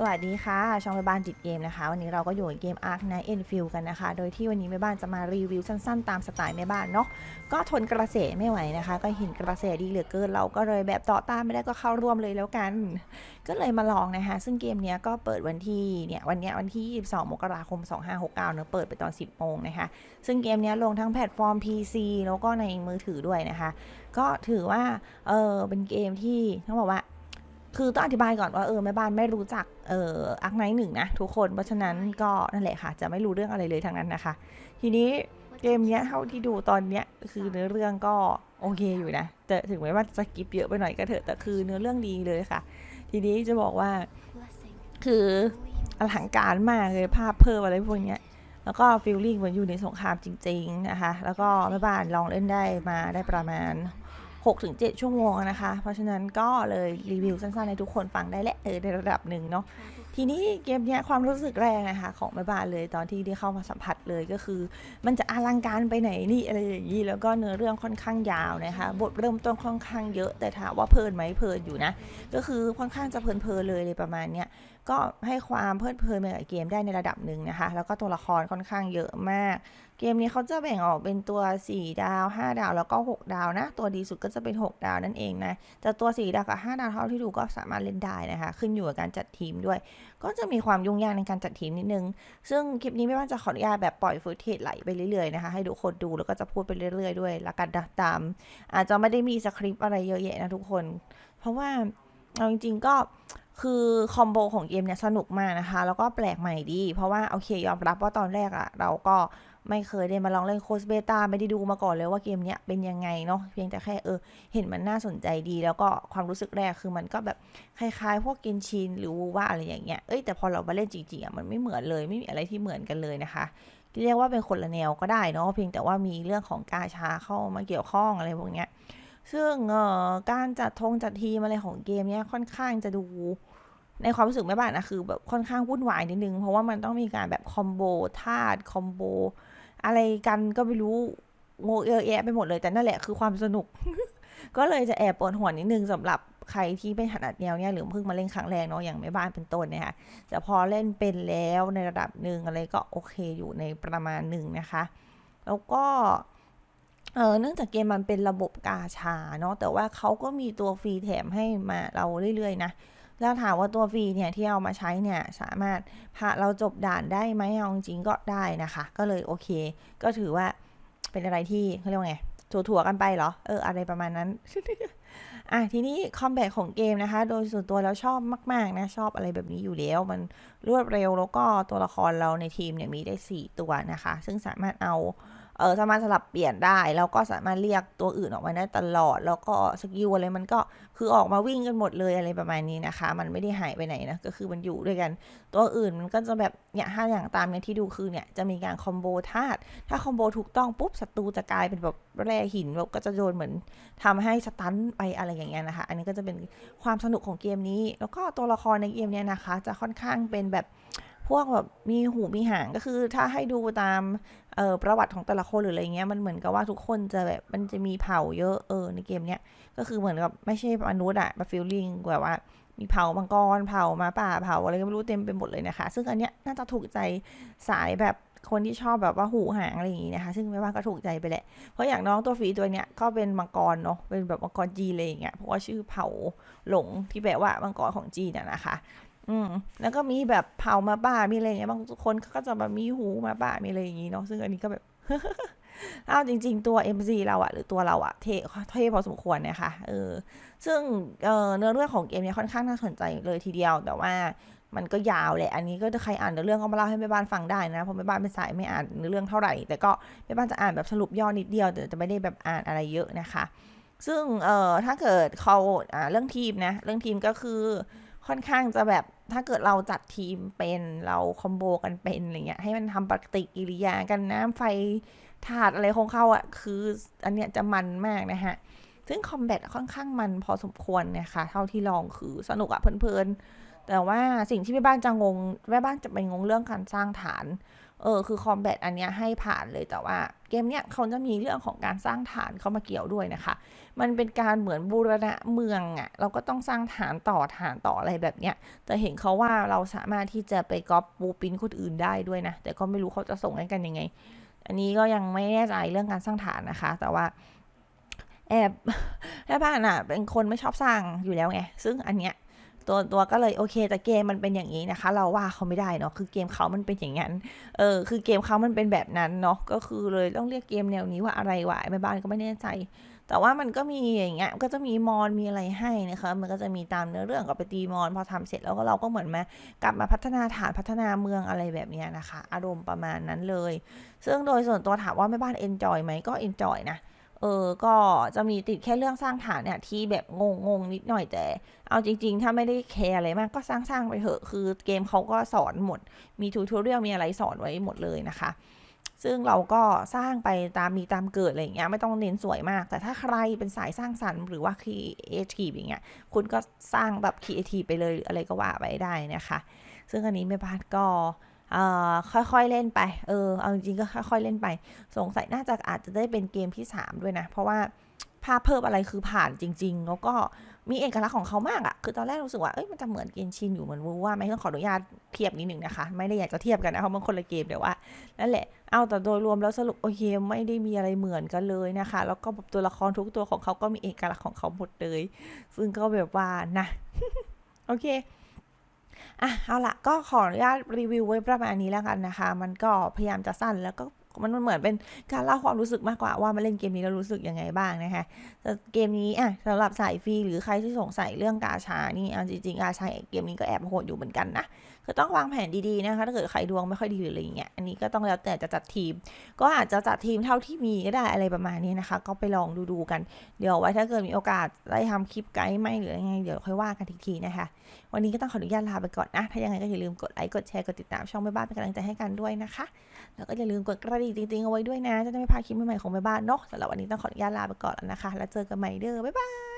สวัสดีค่ะ ช่องแม่บ้านติดเกมนะคะ วันนี้เราก็อยู่กับเกม Ark Night e n f i e l กันนะคะ โดยที่วันนี้แม่บ้านจะมารีวิวสั้นๆ ตามสไตล์แม่บ้านเนาะก็ทนกระแสไม่ไหวนะคะ ก็เห็นกระแสดีเหลือเกินเราก็เลยแบบต่อต้านไม่ได้ก็เข้าร่วมเลยแล้วกัน ก็เลยมาลองนะคะ ซึ่งเกมนี้ก็เปิดวันที่เนี่ยวันนี้วันที่ 22 มกราคม 2569เนอะเปิดไปตอน 10โมงนะคะ ซึ่งเกมนี้ลงทั้งแพลตฟอร์ม PC แล้วก็ในมือถือด้วยนะคะ ก็ถือว่าเออเป็นเกมที่ต้องบอกว่า คือต้องอธิบายก่อนว่าเออแม่บ้านไม่รู้จักเอ่ออาร์คไนหนึ่งนะทุกคน เพราะฉะนั้นก็นั่นแหละค่ะ จะไม่รู้เรื่องอะไรเลยทั้งนั้นนะคะ ทีนี้เกมเนี้ยเท่าที่ดูตอนเนี้ยคือเนื้อเรื่องก็โอเคอยู่นะแต่ถึงแม้ว่าจะกิปเยอะไปหน่อยก็เถอะแต่คือเนื้อเรื่องดีเลยค่ะ ทีนี้จะบอกว่าคืออลังการมากเลยภาพเพิ่มอะไรพวกเนี้ยแล้วก็ฟีลลิ่งเหมือนอยู่ในสงครามจริง ๆนะคะ แล้วก็แม่บ้านลองเล่นได้มาได้ประมาณ 6-7 ชั่วโมงนะคะ เพราะฉะนั้นก็เลยรีวิวสั้นๆให้ทุกคนฟังได้แหละเออในระดับหนึ่งเนาะ ทีนี้เกมเนี้ยความรู้สึกแรกนะคะของแม่บ้านเลยตอนที่ได้เข้ามาสัมผัสเลยก็คือ มันจะอลังการไปไหนนี่อะไรอย่างนี้แล้วก็เนื้อเรื่องค่อนข้างยาวนะคะ บทเริ่มต้นค่อนข้างเยอะแต่ถามว่าเพลินไหมเพลินอยู่นะ ก็คือค่อนข้างจะเพลินๆเลยเลยประมาณเนี้ยก็ให้ความเพลิดเพลินไปกับเกมได้ในระดับหนึ่งนะคะ แล้วก็ตัวละครค่อนข้างเยอะมาก เกมนี้เขาจะแบ่งออกเป็นตัว 4 ดาว 5 ดาว แล้วก็ 6 ดาวนะ ตัวดีสุดก็จะเป็น 6 ดาวนั่นเองนะแต่ตัว 4 ดาวกับ 5 ดาวเท่าที่ดูก็สามารถเล่นได้นะคะ ขึ้นอยู่กับการจัดทีมด้วยก็จะมีความยุ่งยากในการจัดทีมนิดนึง ซึ่งคลิปนี้ไม่ว่าจะขออนุญาตแบบปล่อยฟุตเทจไหลไปเรื่อยๆนะคะ ให้ทุกคนดูแล้วก็จะพูดไปเรื่อยๆด้วยละกันตาม อาจจะไม่ได้มีสคริปต์อะไรเยอะแยะนะทุกคน เพราะว่าเอาจริงๆก็คือคอมโบของเกมเนี่ยสนุกมากนะคะ แล้วก็แปลกใหม่ดี เพราะว่าโอเคยอมรับว่าตอนแรกอะเราก็ไม่เคยได้มาลองเล่นโคสเบต้าไม่ได้ดูมาก่อนเลยว่าเกมเนี้ยเป็นยังไงเนาะเพียงแต่แค่เออ เห็นมันน่าสนใจดี แล้วก็ความรู้สึกแรกคือมันก็แบบคล้ายๆ พวกกินชินหรือว่าอะไรอย่างเงี้ยเอ้ยแต่พอเรามาเล่นจริงๆอะมันไม่เหมือนเลยไม่มีอะไรที่เหมือนกันเลยนะคะเรียกว่าเป็นคนละแนวก็ได้เนาะเพียงแต่ว่ามีเรื่องของกาชาเข้ามาเกี่ยวข้องอะไรพวกเนี้ยซึ่งเอ่อการจัดทงจัดทีมอะไรของเกมเนี้ยค่อนข้างจะดูในความรู้สึกแม่บ้านนะคือแบบค่อนข้างวุ่นวายนิดนึง เพราะว่ามันต้องมีการแบบคอมโบธาตุคอมโบ อะไรกันก็ไม่รู้โงเอะแยะไปหมดเลยแต่นั่นแหละคือความสนุก ก็เลยจะแอบปวดหัวนิดนึงสำหรับใครที่ไม่ถนัดแนวเนี้ยหรือเพิ่งมาเล่นครั้งแรกเนาะอย่างแม่บ้านเป็นต้นเนี่ยค่ะแต่พอเล่นเป็นแล้วในระดับหนึ่งอะไรก็โอเคอยู่ในประมาณหนึ่งนะคะ แล้วก็เออเนื่องจากเกมมันเป็นระบบกาชาเนาะแต่ว่าเขาก็มีตัวฟรีแถมให้มาเราเรื่อยๆนะ แล้วถามว่าตัวฟรีเนี่ยที่เอามาใช้เนี่ยสามารถพาเราจบด่านได้ไหมเอาจริงๆก็ได้นะคะ ก็เลยโอเค ก็ถือว่าเป็นอะไรที่เขาเรียกว่าไงถั่วๆกันไปเหรอ เออ อะไรประมาณนั้นอะทีนี้คอมแบทของเกมนะคะ โดยส่วนตัวแล้วชอบมาก ๆ นะ ชอบอะไรแบบนี้อยู่แล้ว มันรวดเร็วแล้วก็ตัวละครเราในทีมเนี่ยมีได้ 4 ตัวนะคะ ซึ่งสามารถเอาเออสามารถสลับเปลี่ยนได้ แล้วก็สามารถเรียกตัวอื่นออกมาได้ตลอด แล้วก็สกิลอะไรมันก็คือออกมาวิ่งกันหมดเลยอะไรประมาณนี้นะคะ มันไม่ได้หายไปไหนนะก็คือมันอยู่ด้วยกัน ตัวอื่นมันก็จะแบบเนี่ยถ้าอย่างตามเนี่ยที่ดูคือเนี่ยจะมีการคอมโบธาตุถ้าคอมโบถูกต้องปุ๊บศัตรูจะกลายเป็นแบบแร่หินแบบก็จะโดนเหมือนทำให้สตันไปอะไรอย่างเงี้ยนะคะ อันนี้ก็จะเป็นความสนุกของเกมนี้ แล้วก็ตัวละครในเกมเนี้ยนะคะ จะค่อนข้างเป็นแบบพวกแบบมีหูมีหางก็คือถ้าให้ดูตามออประวัติของแต่ละคนหรืออะไรเงี้ยมันเหมือนกับว่าทุกคนจะแบบมันจะมีเผ่าเยอะเออในเกมเนี้ยก็คือเหมือนกับไม่ใช่มนุษย์อะมาฟิลลิ่งแบบว่ามีเผ่ามังกรเผ่ามาป่าเผ่าอะไรก็ไม่รู้เต็มไปหมดเลยนะคะ ซึ่งอันเนี้ยน่าจะถูกใจสายแบบ คนที่ชอบแบบว่าหูหางอะไรอย่างงี้นะคะ ซึ่งไม่ว่าก็ถูกใจไปแหละ เพราะอย่างน้องตัวฟรีตัวเนี้ยก็เป็นมังกรเนาะ เป็นแบบมังกรจีนอะไรอย่างเงี้ย เพราะว่าชื่อเผาหลงที่แปลว่ามังกรของจีนอะนะคะ อืม แล้วก็มีแบบเผามาบ้ามีอะไรอย่างเงี้ย บางคนก็จะแบบมีหูมาบ้ามีอะไรอย่างงี้เนาะ ซึ่งอันนี้ก็แบบเอาจริง ๆ ตัว MC เราอะหรือตัวเราอะเท่เท่พอสมควรนะคะเออซึ่งเออเนื้อเรื่องของเกมเนี้ยค่อนข้างน่าสนใจเลยทีเดียวแต่ว่า มันก็ยาวแหละ อันนี้ก็ถ้าใครอ่านเนื้อเรื่องก็มาเล่าให้แม่บ้านฟังได้นะ เพราะแม่บ้านเป็นสายไม่อ่านเนื้อเรื่องเท่าไหร่ แต่ก็แม่บ้านจะอ่านแบบสรุปย่อนิดเดียว แต่จะไม่ได้แบบอ่านอะไรเยอะนะคะ ซึ่งเอ่อถ้าเกิดเขาอ่าเรื่องทีมนะ เรื่องทีมก็คือค่อนข้างจะแบบถ้าเกิดเราจัดทีมเป็นเราคอมโบกันเป็นอะไรเงี้ยให้มันทำปฏิกิริยากันน้ำไฟถาดอะไรของเขาอะ่ะคืออันเนี้ยจะมันมากนะฮะ ซึ่งคอมแบทค่อนข้างมันพอสมควรนะคะ เท่าที่ลองคือสนุกอะเพลิน แต่ว่าสิ่งที่แม่บ้านจะงงแม่บ้านจะไปงงเรื่องการสร้างฐาน เออคือคอมแบทอันเนี้ยให้ผ่านเลยแต่ว่า เกมเนี้ยเขาจะมีเรื่องของการสร้างฐานเข้ามาเกี่ยวด้วยนะคะ มันเป็นการเหมือนบูรณะเมืองอะ่ะเราก็ต้องสร้างฐานต่อฐานต่ออะไรแบบเนี้ยแต่เห็นเขาว่าเราสามารถที่จะไปก๊อปบูปินคนอื่นได้ด้วยนะแต่ก็ไม่รู้เขาจะส่งให้กันยังไง อันนี้ก็ยังไม่แน่ใจเรื่องการสร้างฐานนะคะ แต่ว่าแอบแม่บ้านอะเป็นคนไม่ชอบสร้างอยู่แล้วไง ซึ่งอันเนี้ย ตัวตัวก็เลยโอเค แต่เกมมันเป็นอย่างนี้นะคะ เราว่าเขาไม่ได้เนาะคือเกมเขามันเป็นอย่างนั้นเออคือเกมเขามันเป็นแบบนั้นเนาะก็คือเลยต้องเรียกเกมแนวนี้ว่าอะไรวะแม่บ้านก็ไม่แน่ใจ แต่ว่ามันก็มีอย่างเงี้ยก็จะมีมอนมีอะไรให้นะคะมันก็จะมีตามเนื้อเรื่องก็ไปตีมอนพอทำเสร็จแล้วก็เราก็เหมือนมากลับมาพัฒนาฐานพัฒนาเมืองอะไรแบบนี้นะคะ อารมณ์ประมาณนั้นเลย ซึ่งโดยส่วนตัวถามว่าแม่บ้านเอนจอยไหมก็เอนจอยนะ เออ ก็จะมีติดแค่เรื่องสร้างฐานเนี่ยที่แบบงงงๆนิดหน่อยแต่ เอาจริง ๆ ถ้าไม่ได้แคร์อะไรมากก็สร้างๆไปเถอะ คือเกมเขาก็สอนหมด มีทูทอเรียลมีอะไรสอนไว้หมดเลยนะคะ ซึ่งเราก็สร้างไปตามมีตามเกิดอะไรอย่างเงี้ยไม่ต้องเน้นสวยมาก แต่ถ้าใครเป็นสายสร้างสรรค์หรือว่าครีเอทีฟอย่างเงี้ย คุณก็สร้างแบบครีเอทีฟไปเลยอะไรก็ว่าไปได้นะคะ ซึ่งอันนี้แม่บ้านก็เค่อยๆเล่นไป เออ เอาจริงๆก็ค่อยๆเล่นไป สงสัยน่าจะอาจจะได้เป็นเกมที่ 3 ด้วยนะ เพราะว่าภาพเพิ่มอะไรคือผ่านจริง ๆ แล้วก็มีเอกลักษณ์ของเขามากอะคือตอนแรกรู้สึกว่า เอ้ย มันจะเหมือนเกนชินอยู่เหมือนวูว่าไหมต้องขออนุญาตเทียบนิดหนึ่งนะคะ ไม่ได้อยากจะเทียบกันนะเพราะมันคนละเกมเดี๋ยวว่า นั่นแหละ เอาแต่โดยรวมแล้วสรุปโอเคไม่ได้มีอะไรเหมือนกันเลยนะคะ แล้วก็ตัวละครทุกตัวของเขาก็มีเอกลักษณ์ของเขาหมดเลย ซึ่งก็แบบว่านะ โอเค อะเอาละก็ขออนุญาตรีวิวไว้ประมาณนี้แล้วกันนะคะ มันก็พยายามจะสั้นแล้วก็มันเหมือนเป็นการเล่าความรู้สึกมากกว่าว่ามาเล่นเกมนี้แล้วรู้สึกยังไงบ้างนะคะแต่เกมนี้อะสำหรับสายฟรีหรือใครที่สงสัยเรื่องกาชานี่เอาจริงๆกาชาเกมนี้ก็แอบโหดอยู่เหมือนกันนะ คือต้องวางแผนดีๆนะคะถ้าเกิดใครดวงไม่ค่อยดีหรืออะไรเงี้ยอันนี้ก็ต้องแล้วแต่จะจัดทีม ก็อาจจะจัดทีมเท่าที่มีก็ได้อะไรประมาณนี้นะคะ ก็ไปลองดูๆกันเดี๋ยวไว้ถ้าเกิดมีโอกาสได้ทำคลิปไกด์ไหมหรือยังไงเดี๋ยวค่อยว่ากันทีทีนะคะ วันนี้ก็ต้องขออนุญาตลาไปก่อนนะถ้ายังไงก็อย่าลืมกดไลค์กดแชร์กดติดตามช่องแม่บ้านเป็นกำลังใจให้กันด้วยนะคะ แล้วก็อย่าลืมกดกระดิ่งจริงๆเอาไว้ด้วยนะ จะได้ไม่พลาดคลิปใหม่ๆของแม่บ้านเนาะสำหรับวันนี้ต้องขออนุญาตลาไปก่อนแล้วนะคะ แล้วเจอกันใหม่เด้อบ๊ายบาย